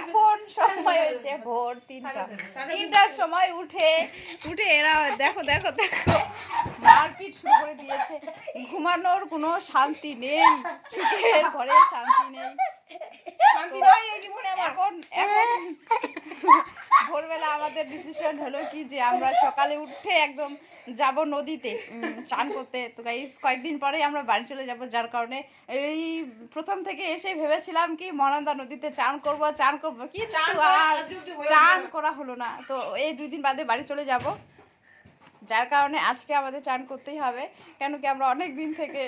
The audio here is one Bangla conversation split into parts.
এখন সময় হয়েছে ভোর তিনটা। তিনটার সময় উঠে উঠে এরা দেখো দেখো দেখো। মারপিট শুরু করে দিয়েছে। ঘুমানোর কোনো শান্তি নেই সুখের ঘরে শান্তি নেই। এখন এখন ভোরবেলা আমাদের ডিসিশন হলো কি যে আমরা সকালে উঠে একদম যাব নদীতে চান করতে। তো গাইস কয়েকদিন পরে আমরা বাড়ি চলে যাব যার কারণে এই প্রথম থেকে এসে ভেবেছিলাম কি মনান্দা নদীতে চান করব চান করব কিন্তু আর চান করা হলো না। তো এই দুই দিন বাদে বাড়ি চলে যাব। যার কারণে আজকে আমাদের চান করতেই হবে কেন কি আমরা অনেক দিন থেকে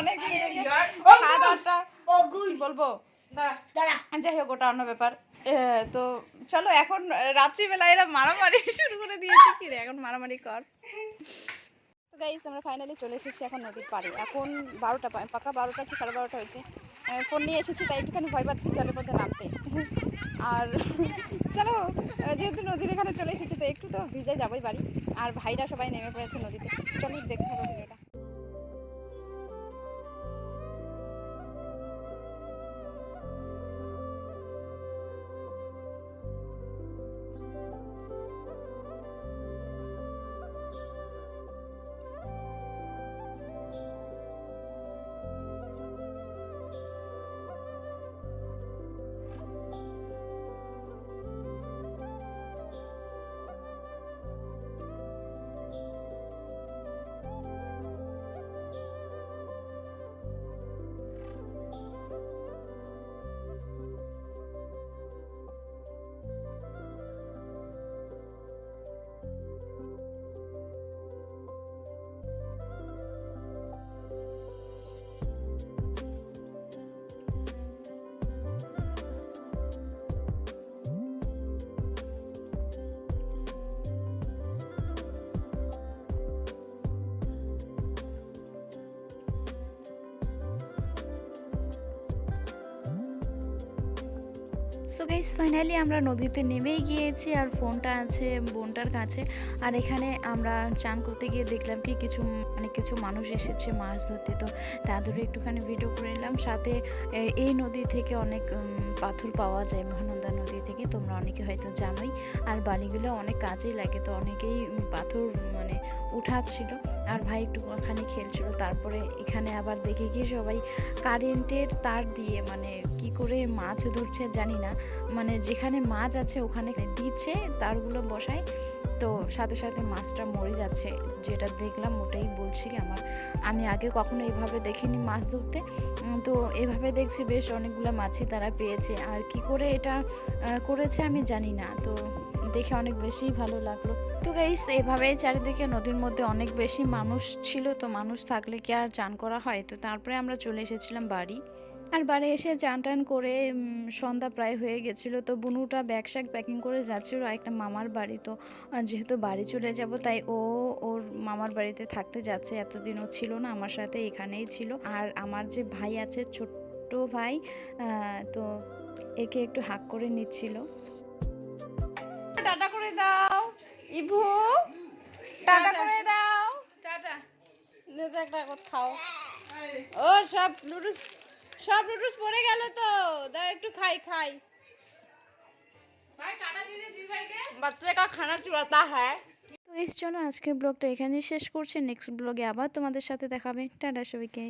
অনেক দিন থেকে খাওয়া দাওয়াটা বলব? যাই হোক ওটা অন্য ব্যাপার। তো চলো এখন রাত্রিবেলা এরা মারামারি শুরু করে দিয়েছে। কি রে এখন মারামারি কর। তো গাইস আমরা ফাইনালি চলে এসেছি এখন নদীর পাড়ে। এখন বারোটা পাকা বারোটা কি সাড়ে বারোটা হয়েছে? ফোন নিয়ে এসেছি, তাই একটুখানি ভয় পাচ্ছি জলের মধ্যে নামতে। আর চলো যেহেতু নদীর এখানে চলে এসেছি, তো একটু তো ভিজে যাবোই বাড়ি। আর ভাইরা সবাই নেমে পড়েছে নদীতে। চলো দেখতে হবে ভিডিওটা। সো গাইস ফাইনালি আমরা নদীতে নেমেই গিয়েছি আর ফোনটা আছে, বোনটার কাছে। আর এখানে আমরা চান করতে গিয়ে দেখলাম কি কিছু মানে কিছু মানুষ এসেছে মাছ ধরতে। তো তাদেরও একটুখানি ভিডিও করে নিলাম। সাথে এই নদী থেকে অনেক পাথর পাওয়া যায়, মহানন্দা নদী থেকে। তোমরা অনেকে হয়তো জানোই। আর বালিগুলো অনেক কাজেই লাগে। তো অনেকেই পাথর মানে উঠাচ্ছিল। আর ভাই একটুখানি খেলছিল। তারপরে এখানে আবার দেখে গিয়ে সবাই কারেন্টের তার দিয়ে মানে কি করে মাছ ধরছে জানি না। মানে যেখানে মাছ আছে ওখানে দিচ্ছে, তারগুলো বসায়। তো সাথে সাথে মাছটা মরে যাচ্ছে। যেটা দেখলাম ওটাই বলছি আমার। আমি আগে কখনো এইভাবে দেখিনি মাছ ধরতে। তো এভাবে দেখছি বেশ অনেকগুলো মাছই তারা পেয়েছে। আর কি করে এটা করেছে আমি জানি না। তো দেখে অনেক বেশি ভালো লাগল। তো গাইস এভাবেই চারিদিকে নদীর মধ্যে অনেক বেশি মানুষ ছিল, তো মানুষ থাকলে কি আর চান করা হয়? তো তারপরে আমরা চলে এসেছিলাম বাড়ি। আর বাড়ি এসে চান টান করে সন্ধ্যা প্রায় হয়ে গেছিল, তো বুনুটা ব্যাগ প্যাকিং করে যাচ্ছিল একটা মামার বাড়ি। তো যেহেতু বাড়ি চলে যাব, তাই ও, ওর মামার বাড়িতে থাকতে যাচ্ছে। এতদিন ও ছিল না, আমার সাথে এখানেই ছিল। আর আমার যে ভাই আছে, ছোট্ট ভাই তো একে একটু হাক করে নিচ্ছিল। টাটা করে দাও। ইভু টাটা করে দাও। টাটা। একটা খাও ও সব নুডলস সব নুডলস পড়ে গেল তো। দাও একটু খাই খাই। বাচ্চা কা খানা হ্যাঁ তো এস জন্য আজকের ব্লগটা এখানেই শেষ করছে। নেক্সট ব্লগে আবার তোমাদের সাথে দেখাবে। টাটা সবাইকে।